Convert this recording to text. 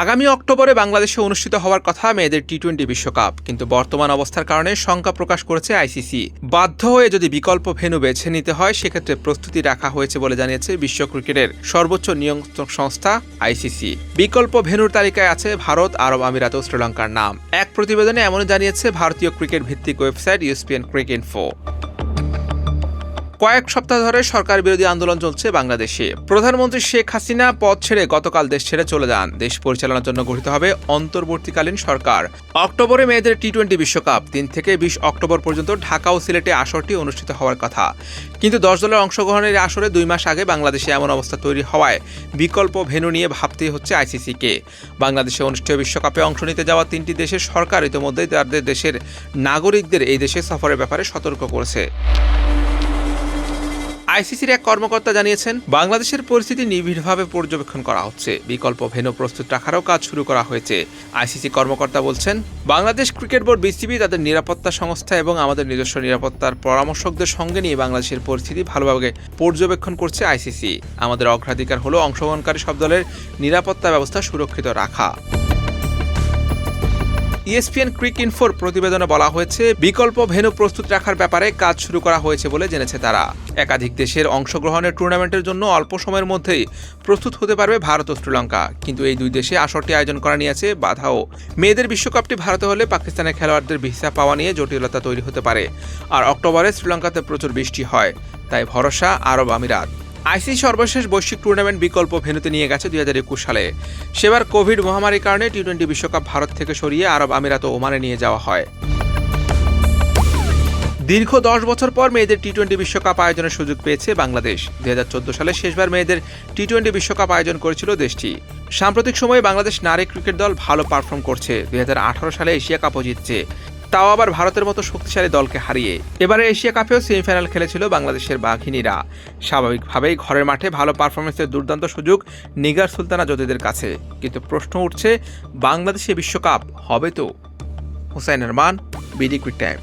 আগামী অক্টোবরে বাংলাদেশে অনুষ্ঠিত হওয়ার কথা মেয়েদের টি টোয়েন্টি বিশ্বকাপ, কিন্তু বর্তমান অবস্থার কারণে শঙ্কা প্রকাশ করেছে আইসিসি বাধ্য হয়ে যদি বিকল্প ভেন্যু বেছে নিতে হয়, সেক্ষেত্রে প্রস্তুতি রাখা হয়েছে বলে জানিয়েছে বিশ্ব ক্রিকেটের সর্বোচ্চ নিয়ন্ত্রক সংস্থা আইসিসি বিকল্প ভেন্যুর তালিকায় আছে ভারত, আরব আমিরাত ও শ্রীলঙ্কার নাম। এক প্রতিবেদনে এমন জানিয়েছে ভারতীয় ক্রিকেট ভিত্তিক ওয়েবসাইট ইউসপিএন ক্রিক ইনফো। কয়েক সপ্তাহ ধরে সরকার বিরোধী আন্দোলন চলছে বাংলাদেশে। প্রধানমন্ত্রী শেখ হাসিনা পদ ছেড়ে গতকাল দেশ ছেড়ে চলে যান। দেশ পরিচালনার জন্য গঠিত হবে অন্তর্বর্তীকালীন সরকার। অক্টোবরে মেয়েদের টি টোয়েন্টি বিশ্বকাপ, তিন থেকে বিশ অক্টোবর পর্যন্ত ঢাকা ও সিলেটে আসরটি অনুষ্ঠিত হওয়ার কথা। কিন্তু দশ দলের অংশগ্রহণের আসরে দুই মাস আগে বাংলাদেশে এমন অবস্থা তৈরি হওয়ায় বিকল্প ভেন্যু নিয়ে ভাবতেই হচ্ছে আইসিসিকে। বাংলাদেশে অনুষ্ঠেয় বিশ্বকাপে অংশ নিতে যাওয়া তিনটি দেশের সরকার ইতিমধ্যেই তাদের দেশের নাগরিকদের এই দেশে সফরের ব্যাপারে সতর্ক করেছে। আইসিসির এক কর্মকর্তা জানিয়েছেন, বাংলাদেশের পরিস্থিতি নিবিড়ভাবে পর্যবেক্ষণ করা হচ্ছে। বিকল্প ভেন্যু প্রস্তুত রাখারও কাজ শুরু করা হয়েছে। আইসিসি কর্মকর্তা বলছেন, বাংলাদেশ ক্রিকেট বোর্ড বিসিবি তাদের নিরাপত্তা সংস্থা এবং আমাদের নিজস্ব নিরাপত্তার পরামর্শকদের সঙ্গে নিয়ে বাংলাদেশের পরিস্থিতি ভালোভাবে পর্যবেক্ষণ করছে আইসিসি। আমাদের অগ্রাধিকার হলো অংশগ্রহণকারী সব দলের নিরাপত্তা ব্যবস্থা সুরক্ষিত রাখা। ইএসপিএন ক্রিক ইনফোর প্রতিবেদনে বলা হয়েছে, বিকল্প ভেন্যু প্রস্তুত রাখার ব্যাপারে কাজ শুরু করা হয়েছে বলে জেনেছে তারা। একাধিক দেশের অংশগ্রহণের টুর্নামেন্টের জন্য অল্প সময়ের মধ্যেই প্রস্তুত হতে পারবে ভারত ও শ্রীলঙ্কা। কিন্তু এই দুই দেশে আসরটি আয়োজন করা নিয়েছে বাধাও। মেয়েদের বিশ্বকাপটি ভারতে হলে পাকিস্তানের খেলোয়াড়দের ভিসা পাওয়া নিয়ে জটিলতা তৈরি হতে পারে। আর অক্টোবরে শ্রীলঙ্কাতে প্রচুর বৃষ্টি হয়। তাই ভরসা আরব আমিরাত। আইসিসি সর্বশেষ বৈশ্বিক টুর্নামেন্ট বিকল্প ভেন্যুতে নিয়ে গেছে দুই হাজার একুশ সালে। সেবার কোভিড মহামারীর কারণে টি টোয়েন্টি বিশ্বকাপ ভারত থেকে সরিয়ে আরব আমিরাত ওমানে নিয়ে যাওয়া হয়। দীর্ঘ দশ বছর পর মেয়েদের টি টোয়েন্টি বিশ্বকাপ আয়োজনের সুযোগ পেয়েছে বাংলাদেশ। দুই হাজার চোদ্দ সালে শেষবার মেয়েদের টি টোয়েন্টি বিশ্বকাপ আয়োজন করেছিল দেশটি। সাম্প্রতিক সময়ে বাংলাদেশ নারী ক্রিকেট দল ভালো পারফর্ম করছে। দুই হাজার আঠারো সালে এশিয়া কাপও জিতছে। তাও আবার ভারতের মতো শক্তিশালী দলকে হারিয়ে। এবারে এশিয়া কাপেও সেমিফাইনাল খেলেছিল বাংলাদেশের বাঘিনীরা। স্বাভাবিকভাবেই ঘরের মাঠে ভালো পারফরমেন্সের দুর্দান্ত সুযোগ নিগার সুলতানা জ্যোতিদের কাছে। কিন্তু প্রশ্ন উঠছে, বাংলাদেশে বিশ্বকাপ হবে তো? Hussain Rahman BD quick time.